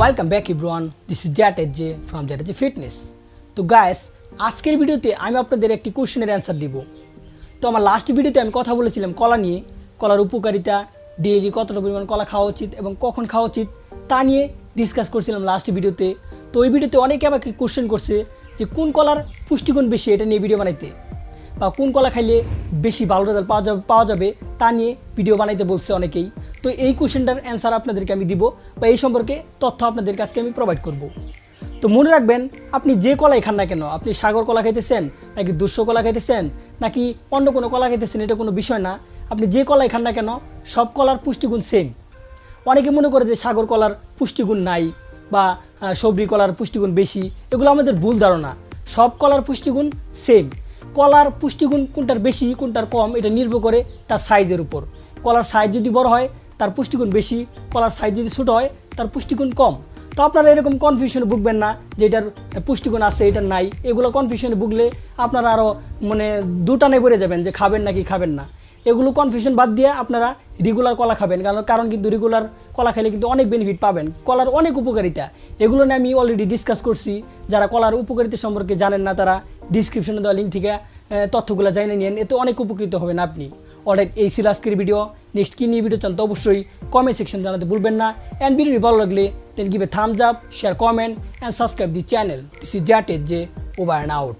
Welcome back everyone this is J from জ্যাট edge fitness তো guys আজকের ভিডিওতে আমি আপনাদের একটি কোশ্চেনের অ্যান্সার দিব। তো আমার লাস্ট ভিডিওতে আমি কথা বলেছিলাম কলা নিয়ে, কলার উপকারিতা ডেইলি কতটা পরিমাণ কলা খাওয়া উচিত এবং কখন খাওয়া উচিত, তা নিয়ে ডিসকাস করছিলাম লাস্ট ভিডিওতে। তো ওই ভিডিওতে অনেকে আমাকে কোশ্চেন করছে যে কোন কলার পুষ্টিগুণ বেশি, এটা নিয়ে ভিডিও বানাইতে। বা কোন কলা খাইলে বেশি ভালো রেজাল্ট পাওয়া যাবে পাওয়া যাবে তা নিয়ে ভিডিও বানাইতে বলছে অনেকেই। তো এই কোশ্চেনটার অ্যান্সার আপনাদেরকে আমি দিব বা এই সম্পর্কে তথ্য আপনাদের কাছকে আমি প্রোভাইড করব। তো মনে রাখবেন, আপনি যে কলাই খান না কেন, আপনি সাগর কলা খাইতেছেন, নাকি দুঃস্ব কলা খাইতেছেন, নাকি অন্য কোনো কলা খাইতেছেন, এটা কোনো বিষয় না। আপনি যে কলাই খান না কেন, সব কলার পুষ্টিগুণ সেম অনেকে মনে করে যে সাগর কলার পুষ্টিগুণ নাই বা সবরি কলার পুষ্টিগুণ বেশি, এগুলো আমাদের ভুল ধারণা। সব কলার পুষ্টিগুণ সেম কলার পুষ্টিগুণ কোনটার বেশি, কোনটার কম, এটা নির্ভর করে তার সাইজের উপর। কলার সাইজ যদি বড় হয়, তার পুষ্টিগুণ বেশি, কলার সাইজ যদি ছোটো হয়, তার পুষ্টিগুণ কম। তো আপনারা এরকম কনফিউশনে ভুগবেন না যে এটার পুষ্টিগুণ আছে এটার নাই। এগুলো কনফিউশনে ভুগলে আপনারা আরও মানে দুটানে পড়ে যাবেন যে খাবেন নাকি খাবেন না। এগুলো কনফিউশন বাদ দিয়ে আপনারা রেগুলার কলা খাবেন। কারণ কারণ কিন্তু রেগুলার কলা খেলে কিন্তু অনেক বেনিফিট পাবেন। কলার অনেক উপকারিতা। এগুলো নিয়ে আমি অলরেডি ডিসকাস করছি। যারা কলার উপকারিতা সম্পর্কে জানেন না তারা ডিসক্রিপশনে দেওয়া লিঙ্ক থেকে তথ্যগুলো জানিয়ে নিন এতে অনেক উপকৃত হবেন আপনি। অনেক এই ছিল আজকের ভিডিও নেক্সট কী নিয়ে ভিডিও চান তো অবশ্যই কমেন্ট সেকশন জানাতে ভুলবেন না। অ্যান্ড ভিডিওটি ভালো লাগলে then give a thumbs up share comment and subscribe the channel this is জ্যাট edge J over and out